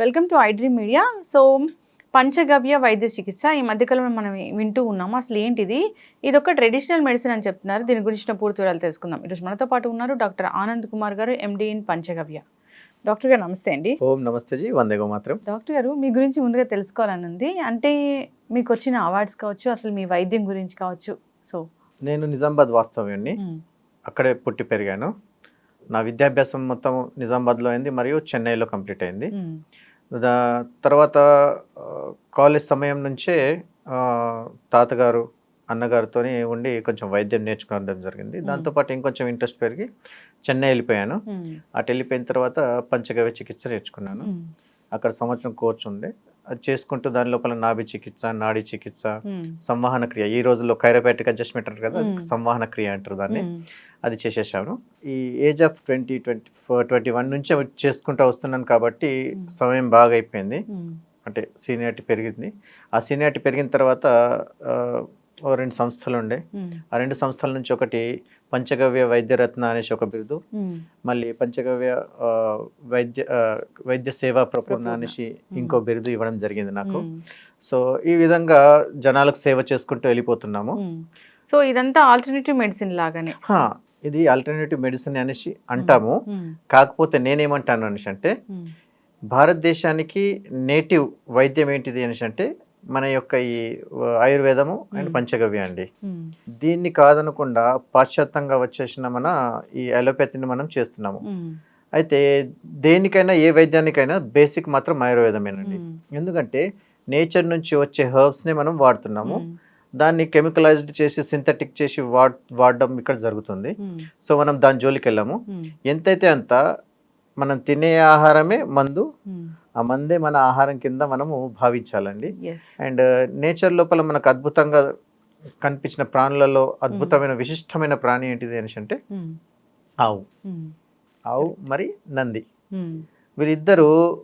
Welcome to iDream media so పంచగవ్య వైద్య చికిత్స ఈ మధ్యకాలంలో మనం వింటూ ఉన్నాము. అసలు ఏంటిది? ఇది ఒక ట్రెడిషనల్ మెడిసిన్ అని చెప్తున్నారు. దీని గురించిన పూర్తి వివరాలు తెలుసుకుందాం. ఈరోజు మనతో పాటు ఉన్నారు డాక్టర్ ఆనంద్ కుమార్ గారు ఎండి ఇన్ పంచగవ్య. డాక్టర్ గారు నమస్తే అండి. ఓం నమస్తే జీ. వందేగో మాత్రం. డాక్టర్ గారు మీ గురించి ముందుగా తెలుసుకోవాలని ఉంది అంటే మీకు వచ్చిన అవార్డ్స్ కావచ్చు అసలు మీ వైద్యం గురించి కావచ్చు. సో నేను నిజామాబాద్ వాస్తవ్యాన్ని అక్కడే పుట్టి పెరిగాను. నా విద్యాభ్యాసం మొత్తం నిజామాబాద్లో అయింది మరియు చెన్నైలో కంప్లీట్ అయింది. దా తర్వాత కాలేజ్ సమయం నుంచే తాతగారు అన్నగారితో ఉండి కొంచెం వైద్యం నేర్చుకోవడం జరిగింది. దాంతోపాటు ఇంకొంచెం ఇంట్రెస్ట్ పెరిగి చెన్నై వెళ్ళిపోయాను. అటు వెళ్ళిపోయిన తర్వాత పంచగవ్య చికిత్స నేర్చుకున్నాను. అక్కడ సంవత్సరం కోర్స్ ఉండే అది చేసుకుంటూ దాని లోపల నాభి చికిత్స నాడి చికిత్స సంవహన క్రియ. ఈ రోజుల్లో కైరోపాటిక్ అడ్జస్ట్మెంట్ అంటారు కదా. సంవహన క్రియ అంటారు దాన్ని. అది చేసేసాను. ఈ age of twenty twenty four twenty one నుంచి చేసుకుంటూ వస్తున్నాను కాబట్టి. సమయం బాగా అయిపోయింది అంటే సీనియారిటీ పెరిగింది. ఆ సీనియారిటీ పెరిగిన తర్వాత ఓ రెండు సంస్థలు ఉండే ఆ రెండు సంస్థల నుంచి ఒకటి పంచగవ్య వైద్యరత్న అనేసి ఒక బిరుదు. మళ్ళీ పంచగవ్య వైద్య వైద్య సేవా ప్రపూర్ణ. అనేసి ఇంకో బిరుదు ఇవ్వడం జరిగింది నాకు. సో ఈ విధంగా జనాలకు సేవ చేసుకుంటూ వెళ్ళిపోతున్నాము. సో ఇదంతా ఆల్టర్నేటివ్ మెడిసిన్ లాగానే. ఇది ఆల్టర్నేటివ్ మెడిసిన్ అనేసి అంటాము. కాకపోతే నేనేమంటాను అనేసి అంటే భారతదేశానికి నేటివ్ వైద్యం ఏంటిది అనేసి అంటే మన యొక్క ఈ ఆయుర్వేదము అండ్. పంచగవ్య అండి. దీన్ని కాదనకుండా పాశ్చాత్యంగా వచ్చేసిన మన ఈ అలోపతిని మనం చేస్తున్నాము. అయితే దేనికైనా ఏ వైద్యానికైనా బేసిక్ మాత్రం ఆయుర్వేదమేనండి. ఎందుకంటే నేచర్ నుంచి వచ్చే హర్బ్స్ని మనం వాడుతున్నాము. దాన్ని కెమికలైజ్డ్ చేసి సింథటిక్ చేసి వాడ్ వాడడం ఇక్కడ జరుగుతుంది. సో మనం దాని జోలికి వెళ్ళాము ఎంతైతే అంత మనం తినే ఆహారమే మందు ఆ మందే మన ఆహారం కింద మనము భావించాలండి. అండ్ నేచర్ లోపల మనకు అద్భుతంగా కనిపించిన ప్రాణులలో అద్భుతమైన విశిష్టమైన ప్రాణి ఏంటిది అనేసి అంటే ఆవు. ఆవు మరి నంది. వీరిద్దరూ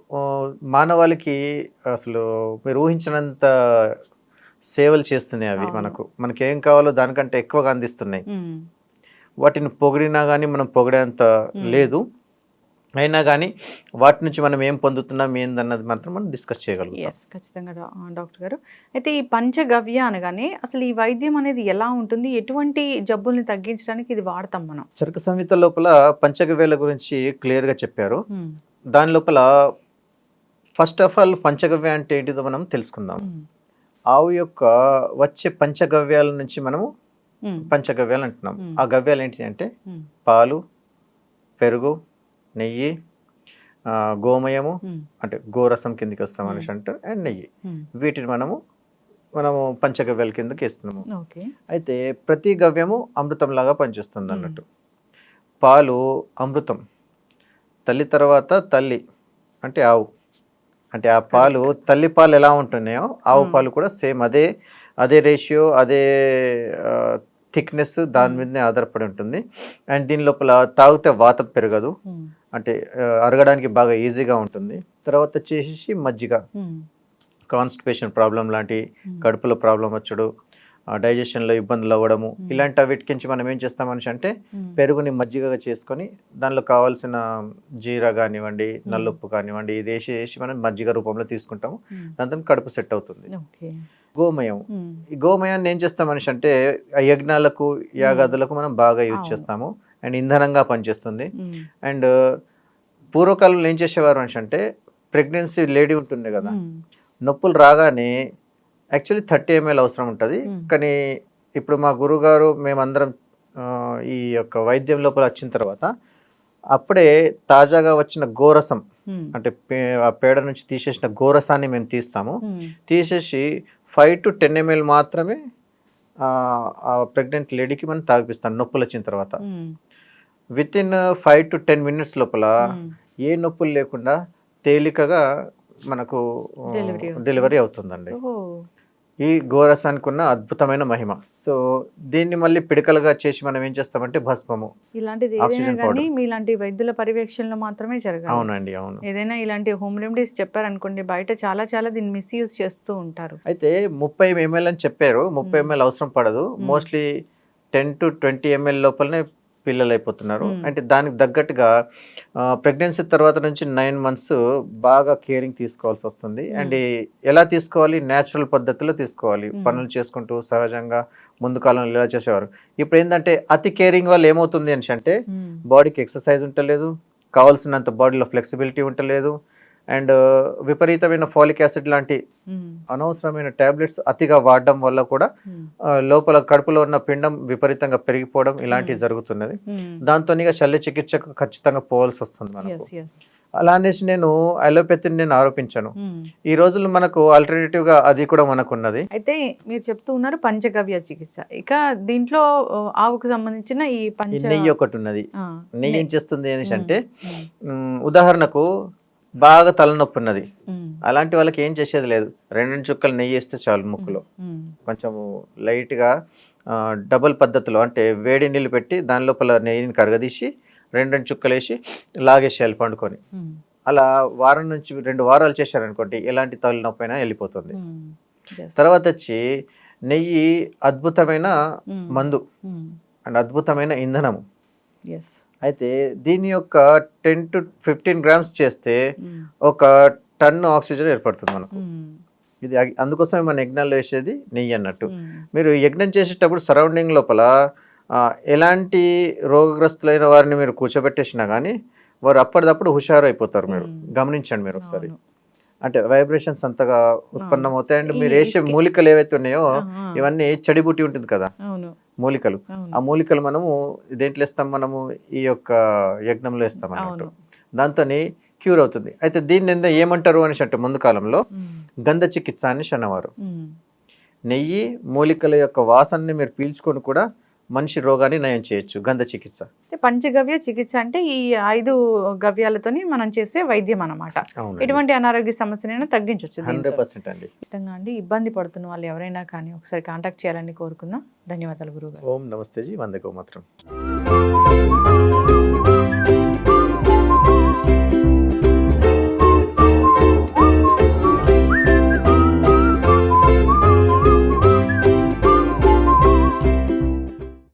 మానవాళికి అసలు మీరు ఊహించినంత సేవలు చేస్తున్నాయి అవి. మనకు. మనకి ఏం కావాలో దానికంటే ఎక్కువగా అందిస్తున్నాయి. వాటిని పొగిడినా కానీ మనం పొగిడేంత Hmm. లేదు. అయినా కానీ వాటి నుంచి మనం ఏం పొందుతున్నాం ఏందన్నది మాత్రం మనం డిస్కస్ చేయగలుగుతాం. ఎస్ ఖచ్చితంగా డాక్టర్ గారు. అయితే ఈ పంచగవ్య అనగానే అసలు ఈ వైద్యం అనేది ఎలా ఉంటుంది? ఎటువంటి జబ్బుల్ని తగ్గించడానికి ఇది వాడతాం మనం? చరక సంహిత లోపల పంచగవ్యాల గురించి క్లియర్గా చెప్పారు. దాని లోపల ఫస్ట్ ఆఫ్ ఆల్ పంచగవ్య అంటే ఏంటిదో మనం తెలుసుకుందాం. ఆవు యొక్క వచ్చే పంచగవ్యాల నుంచి మనము పంచగవ్యాలు అంటున్నాం. Hmm. ఆ గవ్యాలు ఏంటి అంటే పాలు పెరుగు నెయ్యి గోమయము అంటే గోరసం కిందకి వస్తాం అనేసి అంటారు అండ్ నెయ్యి. వీటిని మనము మనము పంచగవ్యాల కిందకి ఇస్తున్నాము అయితే ప్రతి గవ్యము అమృతంలాగా పనిచేస్తుంది. అన్నట్టు. పాలు అమృతం. తల్లి తర్వాత తల్లి అంటే ఆవు. అంటే ఆ పాలు తల్లి పాలు ఎలా ఉంటున్నాయో ఆవు. పాలు కూడా సేమ్ అదే అదే రేషియో అదే థిక్నెస్ దాని. మీదనే ఆధారపడి ఉంటుంది. అండ్ దీని లోపల తాగితే వాతం పెరగదు. అంటే అరగడానికి బాగా ఈజీగా ఉంటుంది. తర్వాత వచ్చేసి మజ్జిగ. కాన్స్టిపేషన్ ప్రాబ్లం లాంటి కడుపులో ప్రాబ్లం వచ్చుడు డైజెషన్లో ఇబ్బందులు అవ్వడము. ఇలాంటి వీటికించి మనం ఏం చేస్తామని అంటే పెరుగుని మజ్జిగగా చేసుకొని దానిలో కావాల్సిన జీరా కానివ్వండి నల్లుప్పు కానివ్వండి ఇది వేసి వేసి మనం మజ్జిగ రూపంలో తీసుకుంటాము. దాంతో కడుపు సెట్ అవుతుంది. గోమయం. ఈ గోమయాన్ని ఏం చేస్తాం మనిషి అంటే ఆ యజ్ఞాలకు యాగాదులకు మనం బాగా యూజ్. చేస్తాము. అండ్ ఇంధనంగా పనిచేస్తుంది. అండ్ పూర్వకాలంలో ఏం చేసేవారు మనిషి అంటే ప్రెగ్నెన్సీ లేడీ ఉంటుంది కదా. నొప్పులు రాగానే యాక్చువల్లీ థర్టీ ఎంఎల్ అవసరం ఉంటుంది. కానీ ఇప్పుడు మా గురుగారు మేమందరం ఈ యొక్క వైద్యం లోపల వచ్చిన తర్వాత అప్పుడే తాజాగా వచ్చిన గోరసం అంటే ఆ పేడ నుంచి తీసేసిన గోరసాన్ని మేము తీస్తాము. తీసేసి ఫైవ్ టు టెన్ ఎంఎల్ మాత్రమే ప్రెగ్నెంట్ లేడీకి మనం తాగిపిస్తాం నొప్పులు వచ్చిన తర్వాత. Within five to ten minutes లోపల ఏ నొప్పులు లేకుండా తేలికగా మనకు. డెలివరీ అవుతుందండి. ఈ గోరసానికి ఉన్న అద్భుతమైన మహిమ. సో దీన్ని మళ్ళీ పిడకలుగా చేసి మనం ఏం చేస్తామంటే భస్మము ఇలాంటిది ఏదైనా కానీ మీలాంటి వైద్యుల పర్యవేక్షణలో మాత్రమే జరగాలి. అవునండి అవును. ఏదైనా ఇలాంటి హోమ్ రెమెడీస్ చెప్పారనుకోండి బయట చాలా చాలా దీన్ని మిస్యూజ్ చేస్తూ ఉంటారు. అయితే ముప్పై ఎంఎల్ అని చెప్పారు. ముప్పై. ఎంఎల్ అవసరం పడదు. Mostly ten to twenty ML లోపలనే పిల్లలు అయిపోతున్నారు. అంటే దానికి తగ్గట్టుగా ప్రెగ్నెన్సీ తర్వాత నుంచి నైన్ మంత్స్ బాగా కేరింగ్ తీసుకోవాల్సి వస్తుంది. అండ్ ఎలా తీసుకోవాలి? న్యాచురల్ పద్ధతిలో తీసుకోవాలి. పనులు చేసుకుంటూ సహజంగా ముందు కాలంలో ఎలా చేసేవారు. ఇప్పుడు ఏంటంటే అతి కేరింగ్ వల్ల ఏమవుతుంది అని అంటే బాడీకి ఎక్సర్సైజ్ ఉంటలేదు. కావాల్సినంత బాడీలో ఫ్లెక్సిబిలిటీ ఉంటలేదు. అండ్ విపరీతమైన ఫాలిక్ యాసిడ్ లాంటి అనవసరమైన టాబ్లెట్స్ అతిగా వాడడం వల్ల కూడా లోపల కడుపులో ఉన్న పిండం విపరీతంగా పెరిగిపోవడం ఇలాంటివి. జరుగుతున్నది. దాంతో శల్య చికిత్సకు ఖచ్చితంగా పోవాల్సి వస్తుంది మనకు. అలా అనేసి నేను అలోపతిని నేను ఆరోపించాను. ఈ రోజుల్లో మనకు ఆల్టర్నేటివ్గా అది కూడా మనకు ఉన్నది అయితే మీరు చెప్తూ ఉన్నారు పంచగవ్య చికిత్స ఇక దీంట్లో ఆవుకు సంబంధించిన ఈ పంచ నెయ్యి ఒకటి ఉన్నది నెయ్యి ఏం. చేస్తుంది అనేసి అంటే ఉదాహరణకు బాగా తలనొప్పి ఉన్నది. అలాంటి వాళ్ళకి ఏం చేసేది లేదు. రెండు రెండు చుక్కలు నెయ్యి వేస్తే చాలు ముక్కులో. కొంచెము లైట్గా డబుల్ పద్ధతిలో అంటే వేడి నీళ్ళు పెట్టి దాని లోపల నెయ్యిని కరగదీసి రెండు రెండు చుక్కలు వేసి లాగేసేయాలి పండుకొని. అలా వారం నుంచి రెండు వారాలు చేశారనుకోండి ఎలాంటి తలనొప్పి అయినా వెళ్ళిపోతుంది. తర్వాత వచ్చి నెయ్యి అద్భుతమైన మందు. అండ్ అద్భుతమైన ఇంధనము. అయితే దీని యొక్క టెన్ టు ఫిఫ్టీన్ గ్రామ్స్ చేస్తే ఒక టన్ ఆక్సిజన్ ఏర్పడుతుంది మనకు. ఇది అందుకోసమే మన యజ్ఞాల్లో వేసేది నెయ్యి అన్నట్టు. మీరు యజ్ఞం చేసేటప్పుడు సరౌండింగ్ లోపల ఎలాంటి రోగగ్రస్తులైన వారిని మీరు కూర్చోబెట్టేసినా కానీ వారు అప్పటిదప్పుడు హుషారు అయిపోతారు మీరు. గమనించండి మీరు ఒకసారి. అంటే వైబ్రేషన్స్ అంతగా ఉత్పన్నం అవుతాయి అండ్ మీరు వేసే మూలికలు ఏవైతే ఉన్నాయో ఇవన్నీ చెడిబుట్టి ఉంటుంది కదా. మూలికలు. ఆ మూలికలు మనము దేంట్లో ఇస్తాం మనము ఈ యొక్క యజ్ఞంలో ఇస్తాం అన్నట్టు. దాంతో క్యూర్ అవుతుంది. అయితే దీన్ని ఏమంటారు అనేసి అంటే ముందు కాలంలో గంధ చికిత్స అని ఉమ్, నెయ్యి మూలికల యొక్క వాసనని మీరు పీల్చుకొని కూడా మనిషి రోగాన్ని నయం చేయొచ్చు గంధ చికిత్స. పంచగవ్య చికిత్స అంటే ఈ ఐదు గవ్యాలతోని మనం చేసే వైద్యం అన్నమాట. అవును ఎటువంటి అనారోగ్య సమస్యనైనా తగ్గించవచ్చు అండి. ఖచ్చితంగా అండి. ఇబ్బంది పడుతున్న వాళ్ళు ఎవరైనా కానీ ఒకసారి కాంటాక్ట్ చేయాలని కోరుకుందాం. ధన్యవాదాలు గురుగారు ఓం నమస్తే జీ వందే గోమాత్రం